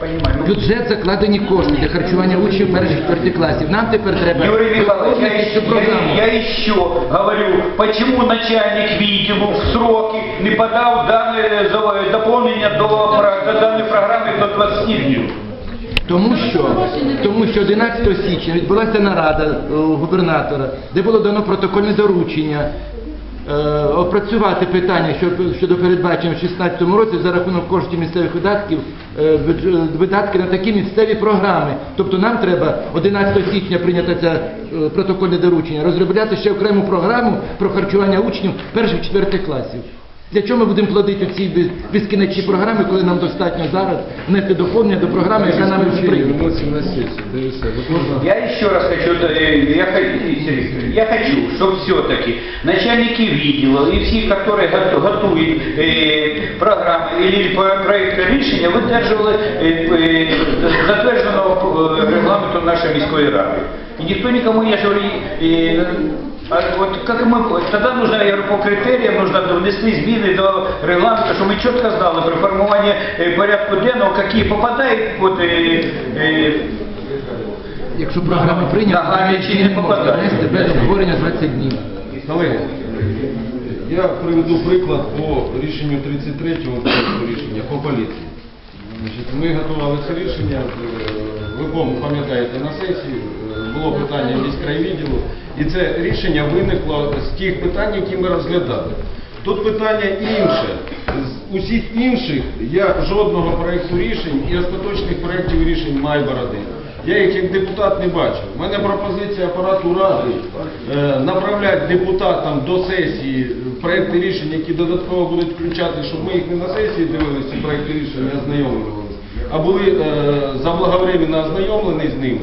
Понимаю. Бюджет закладені кошти для харчування учнів перших четвертих класів. Нам тепер треба Юрий Михайлович, я, цю я- я еще говорю, почему начальник відділу в сроки не подав дане за- доповнення до, про- до даної програми до 20 днів. Тому що, тому що 11 січня відбулася нарада е, губернатора, де було дано протокольне доручення опрацювати питання щодо, передбачення в 2016 році за рахунок коштів місцевих видатків е, видатки на такі місцеві програми. Тобто нам треба 11 січня прийняти це е, протокольне доручення, розробляти ще окрему програму про харчування учнів перших четвертих класів. Для чого ми будемо платити ці без- безкінечні програми, коли нам достатньо зараз внести доповнення до програми, яка нами вже прийнята? Выносим на сессию. Да и все. Вот можно... Я еще раз хочу, да, э, я, хочу, Сергей Викторович, я хочу, чтобы все-таки начальники відділу і всі, які готу- готують е, програми или по- проекти рішення, видержували е, е, затвердженого е, регламенту нашої міської ради. І ніхто нікому, я ж говорю, е, а вот как мы, тогда нужно, я говорю, по критеріям нужно внести зміни до регламенту, щоб ми чітко знали при формуванні е, порядку денного, які попадають от, е, е, Якщо програма прийнята, чи не не попадає. внести без обговорення 20 днів. Колеги, я приведу приклад по рішенню 33-го проекту рішення по поліції. Значить, ми готували це рішення, е, ви пом- пам'ятаєте на сесії, е, було питання міськрайвідділу, і це рішення виникло з тих питань, які ми розглядали. Тут питання інше. З усіх інших я жодного проєкту рішень і остаточних проєктів рішень Майбара один. Я їх як депутат не бачив. У мене пропозиція апарату ради е, направляти депутатам до сесії е, проекти рішень, які додатково будуть включати, щоб ми їх не на сесії дивилися, ці проекти рішень ознайомлювалися, а були е, заблаговременно ознайомлені з ними.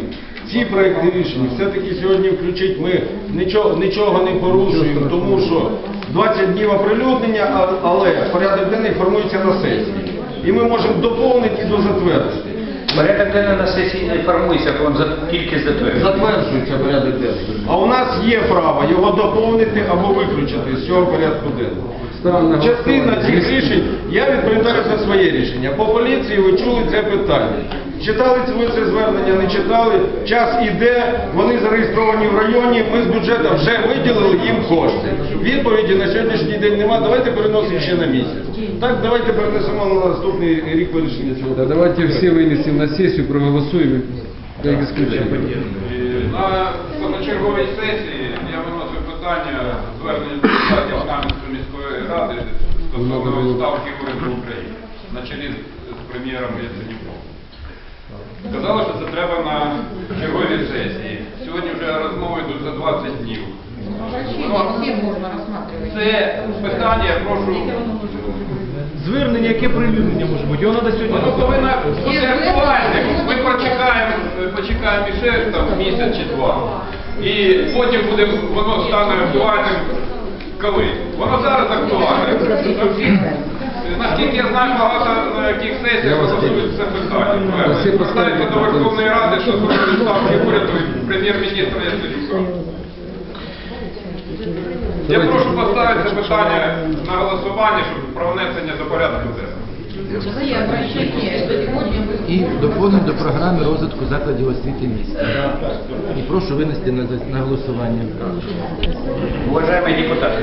Ці проекти рішень все-таки сьогодні включити ми нічого, нічого не порушуємо, тому що 20 днів оприлюднення, але порядок денний формується на сесії. І ми можемо доповнити і дозатвердити. Порядок денний на сесії не формується, він за- тільки затверджує. Затверджується порядок денний. А у нас є право його доповнити або виключити з цього порядку денного. Частина цих рішень, я відповідаю за своє рішення. По поліції ви чули це питання. Читали ви це звернення, не читали. Час іде, вони зареєстровані в районі, ми з бюджету вже виділили їм кошти. Відповіді на сьогоднішній день немає, давайте переносимо ще на місяць. Так, давайте перенесемо на наступний рік вирішення цього. Да, давайте все вынесем на сессию, проголосуем как исключение. На позачерговій сесії я виносив питання звернення депутатів Кам'янської міської ради стосовно ставки уряду України на чолі з прем'єром Яценюком. Сказали, що це треба на черговій сесії. Сьогодні вже розмови йдуть за 20 днів. Всем можно рассматривать. Це питання, я прошу, Звернення, яке прилюднення може бути? Його треба сьогодні. воно повинно бути актуальним. Ми почекаємо, почекаємо ще там місяць чи два. І потім буде, воно стане актуальним коли? Воно зараз актуальне. Наскільки я знаю, багато на яких сесіях це питання. Поставлять до Верховної Ради, що зробили ставки уряду і прем'єр-міністра Яценюка. Я прошу поставити це питання на голосування, щоб про внесення до порядку денного. І доповнення до програми розвитку закладів освіти міста. І прошу винести на, на голосування. Уважаемые депутаты,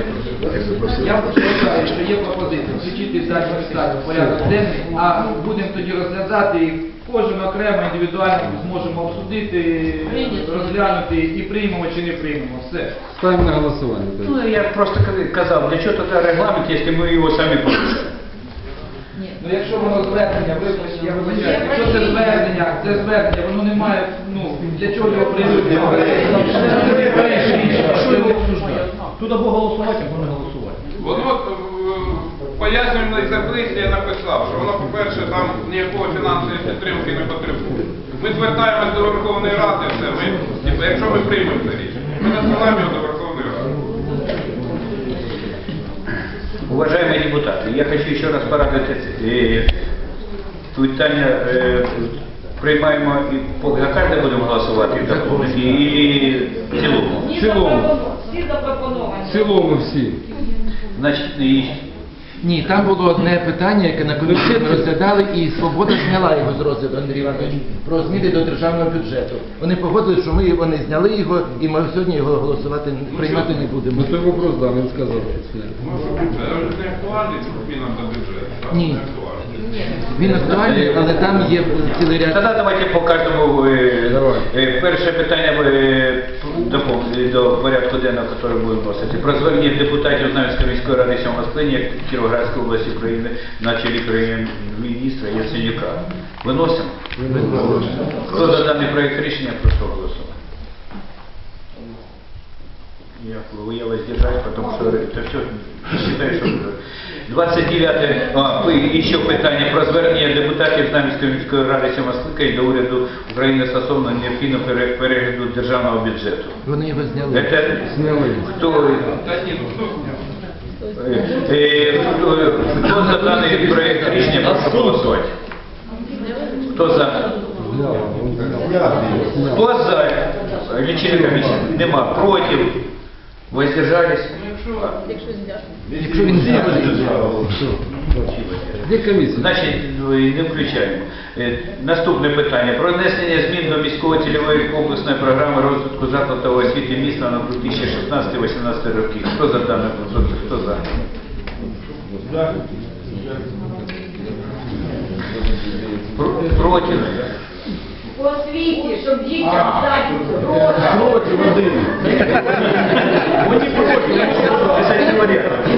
Я вважаю, що є пропозиція включити далі питання в порядок денний, а будемо тоді розглядати кожен окремо індивідуально зможемо обсудити, розглянути і приймемо чи не приймемо. Все. Ставим на голосование. да. ну я просто казав, для чого тоді регламент, якщо ми його самі порушимо? Ну якщо воно звернення, вибачте, я вибачаю, якщо це звернення, це звернення, воно не має, ну, для чого його приймати? Що його обсуждати? Тут або голосувати, або не голосувати Воно е, в пояснювальній записці я написав, що воно, по-перше, там ніякої фінансової підтримки не потребує. Ми звертаємось до Верховної Ради, все, ми, типу, якщо ми приймемо це рішення, ми насилаємо його до Верховної Ради. Уважаемые депутаты, я хочу еще раз порадовать э, питання е, приймаємо і по за кожне будемо голосувати і доповнити, і в цілому. В цілому. Всі запропоновані. В цілому всі. Значить, і ні, там було одне питання, яке на комісії ми розглядали, і Свобода зняла його з розгляду, Андрій Іванович, про зміни до державного бюджету. Вони погодили, що ми вони зняли його, і ми сьогодні його голосувати приймати не будемо. Ну той вопрос, да, він сказав. Це вже не актуальний зміна до бюджету. Ні. Не актуальний. Він актуальний, але там є цілий ряд. Тогда давайте по каждому. э, Давай. э, Перше питання э, доповнити до порядку денного, який будемо вносити. Про звернення депутатів Знам'янської міської ради сьомого скликання Кіровоградської області України на чолі прем'єр-міністра Яценюка. Виносимо? Хто за даний проект рішення, прошу голосувати. Я, я воздержаюсь, потому что это все считаю, что... 29 а, ви- ще питання про звернення депутатів Знам'янської міської ради сьомого скликання до уряду України стосовно необхідного пере- перегляду державного бюджету. Вони його зняли. Это Зняли. хто, ні, ну хто зняв? е, е, хто, хто за даний проект рішення, прошу голосувати. Хто за? Хто за? Лічильна комісія? Нема. Проти? Воздержались? Якщо він зняли, Де комісія? Значить, ну, не включаємо. Е, Наступне питання. Про внесення змін до міської цільової комплексної програми розвитку закладів освіти міста на 2016-2018 роки. Хто за дане пропозицію? Хто за? Про- Проти? По освіті, щоб дітям дати гроші. Проти води. Вони проти. Це не варіант.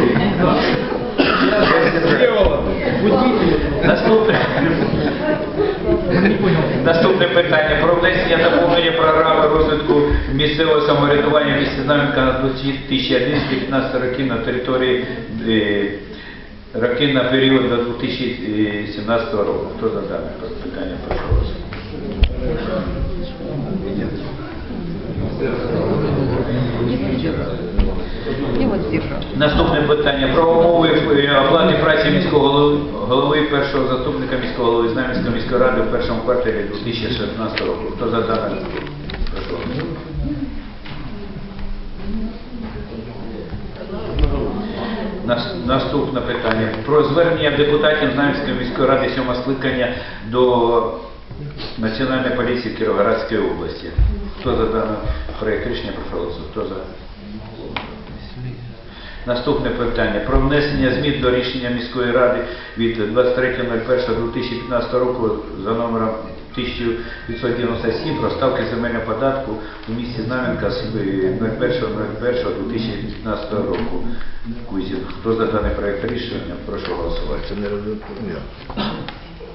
Наступне. Наступне питання про внесення доповнення програми розвитку місцевого самоврядування місті на 2011-2015 роки на території е, роки на період до 2017 року. Хто за дане питання прошу? Наступне питання про умови е, оплати праці міського голови, голови першого заступника міського голови Знам'янської міської ради в першому кварталі 2016 року. Хто за дане? Прошу. Нас- Наступне питання. Про звернення депутатів Знам'янської міської ради сьомого скликання до Національної поліції Кіровоградської області. Хто за даний проєкт рішення голосувати? Хто за? Наступне питання про внесення змін до рішення міської ради від 23.01.2015 року за номером 1597 про ставки земельного податку у місті Знам'янка з 01.01.2015 року. Кузін. Хто за даний проект рішення? Прошу голосувати. Це не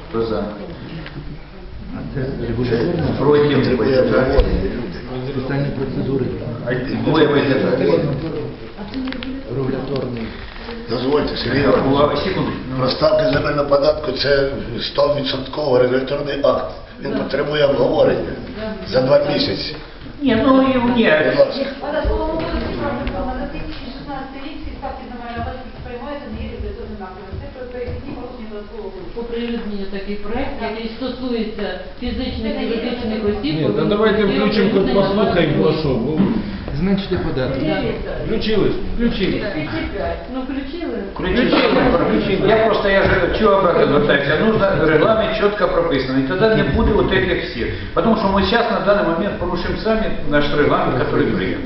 Хто за? Проти? Воздержались? питання процедури. А Двоє воздержались. Регуляторний. Дозвольте, Сергій Іванович. Проставка земельного податку це 100% регуляторний акт. Він потребує обговорення за два місяці. Ні, ну і ні. Будь ласка. Податковому кодексу правильно, на 2016 рік всі ставки земельного податку приймаються не є регуляторним актом. Це про перехідні положення податкового кодексу. оприлюднення такий проект, який стосується фізичних і юридичних осіб. Ні, та давайте включимо, хоч послухаємо, про що. бо Зменшити податок. Включили ж, включили. Ну, включили. Включили. Я просто, я же чего обратно звертаюся, нужно регламент четко прописанный, тогда не будет вот этих всех. Потому что мы сейчас на данный момент порушим сами наш регламент, который принят.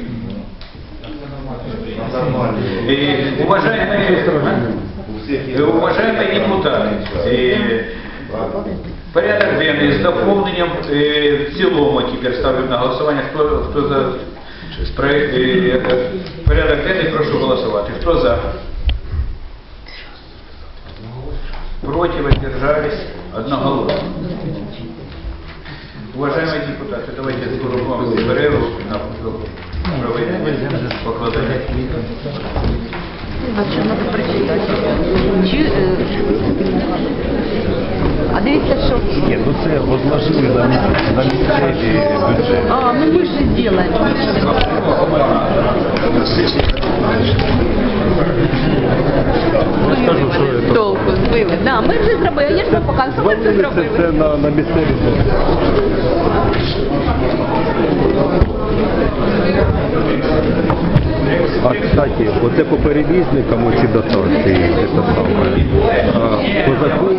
И, уважаемые, э, уважаемые депутаты, э, порядок денний з доповненням е, в цілому тепер ставлю на голосування. Хто, хто за проект, е, е, порядок денний, прошу голосувати. Хто за? Проти, воздержались, одноголосно. Уважаемые депутаты, давайте зробимо перерву на проведення покладання. А що треба Ну возложили на, на місцеві бюджет. А, ну ми ж і зробимо. Скажу, що це. Толку збили. Да, ми вже зробили, я ж вам показую, ми це зробили. Це на, на місцеві бюджет. А кстати, оце по перевізникам оці дотації, це те саме. Козаку